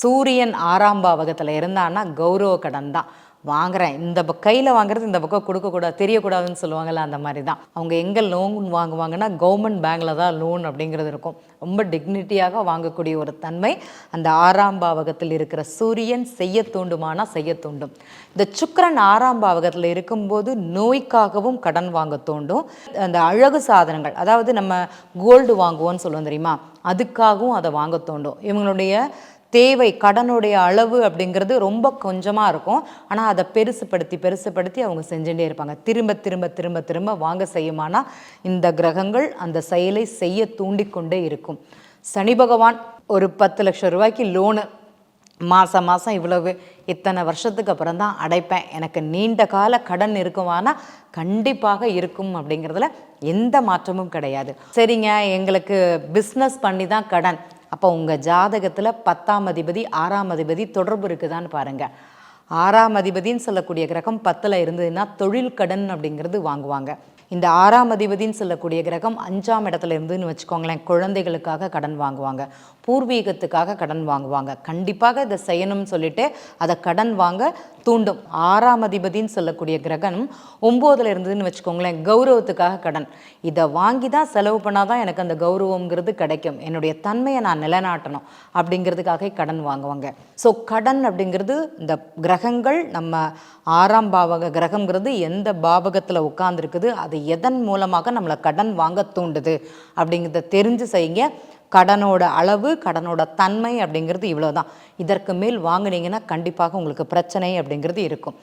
சூரியன் ஆறாம் பாவகத்தில் இருந்தான்னா கௌரவ கடன் தான். வாங்குறேன். இந்த கையில் வாங்குறது இந்த பக்கம் கொடுக்கக்கூடாது தெரியக்கூடாதுன்னு சொல்லுவாங்கல்ல அந்த மாதிரி தான் அவங்க எங்கே லோன் வாங்குவாங்கன்னா கவர்மெண்ட் பேங்கில் தான் லோன் அப்படிங்கிறது இருக்கும். ரொம்ப டிக்னிட்டியாக வாங்கக்கூடிய ஒரு தன்மை அந்த ஆறாம் பாவகத்தில் இருக்கிற சூரியன் செய்ய தூண்டுமானா செய்ய தூண்டும். இந்த சுக்கரன் ஆறாம் பாவகத்தில் இருக்கும்போது நோய்க்காகவும் கடன் வாங்க தூண்டும். அந்த அழகு சாதனங்கள் அதாவது நம்ம கோல்டு வாங்குவோம்னு சொல்லுவோம் தெரியுமா? அதுக்காகவும் அதை வாங்க தோண்டும். இவங்களுடைய தேவை கடனுடைய அளவு அப்படிங்கிறது ரொம்ப கொஞ்சமாக இருக்கும். ஆனால் அதை பெருசுப்படுத்தி பெருசுப்படுத்தி அவங்க செஞ்சுட்டே இருப்பாங்க. திரும்ப திரும்ப திரும்ப திரும்ப வாங்க செய்யுமானா இந்த கிரகங்கள் அந்த செயலை செய்ய தூண்டிக்கொண்டே இருக்கும். சனி பகவான் ஒரு பத்து லட்சம் ரூபாய்க்கு லோனு. மாதம் மாதம் இவ்வளவு. இத்தனை வருஷத்துக்கு அப்புறம் தான் அடைப்பேன். எனக்கு நீண்ட கால கடன் இருக்குமானா கண்டிப்பாக இருக்கும் அப்படிங்கிறதுல எந்த மாற்றமும் கிடையாது. சரிங்க எங்களுக்கு பிஸ்னஸ் பண்ணி தான் கடன். அப்போ உங்கள் ஜாதகத்தில் பத்தாம் அதிபதி ஆறாம் அதிபதி தொடர்பு இருக்குதான்னு பாருங்கள் ஆறாம் அதிபதின்னு சொல்லக்கூடிய கிரகம் பத்தில் இருந்ததுன்னா தொழில் கடன் அப்படிங்கிறது வாங்குவாங்க. இந்த ஆறாம் அதிபதின்னு சொல்லக்கூடிய கிரகம் அஞ்சாம் இடத்துல இருந்துன்னு வச்சுக்கோங்களேன் குழந்தைகளுக்காக கடன் வாங்குவாங்க. பூர்வீகத்துக்காக கடன் வாங்குவாங்க. கண்டிப்பாக இதை செய்யணும்னு சொல்லிட்டு அதை கடன் வாங்க தூண்டும். ஆறாம் அதிபதின்னு சொல்லக்கூடிய கிரகம் ஒம்போதில் இருந்ததுன்னு வச்சுக்கோங்களேன் கௌரவத்துக்காக கடன். இதை வாங்கி தான் செலவு பண்ணால் தான் எனக்கு அந்த கௌரவங்கிறது கிடைக்கும். என்னுடைய தன்மையை நான் நிலைநாட்டணும் அப்படிங்கிறதுக்காக கடன் வாங்குவாங்க. ஸோ கடன் அப்படிங்கிறது இந்த கிரகங்கள் நம்ம ஆறாம் பாவக கிரகங்கிறது எந்த பாவகத்தில் உட்கார்ந்துருக்குது அது எதன் மூலமாக நம்மளை கடன் வாங்க தூண்டுது அப்படிங்கிறத தெரிஞ்சு செய்யுங்க. கடனோட அளவு கடனோட தன்மை அப்படிங்கிறது இவ்வளோ தான் இதற்கு மேல் வாங்குனீங்கன்னா கண்டிப்பாக உங்களுக்கு பிரச்சனை அப்படிங்கிறது இருக்கும்.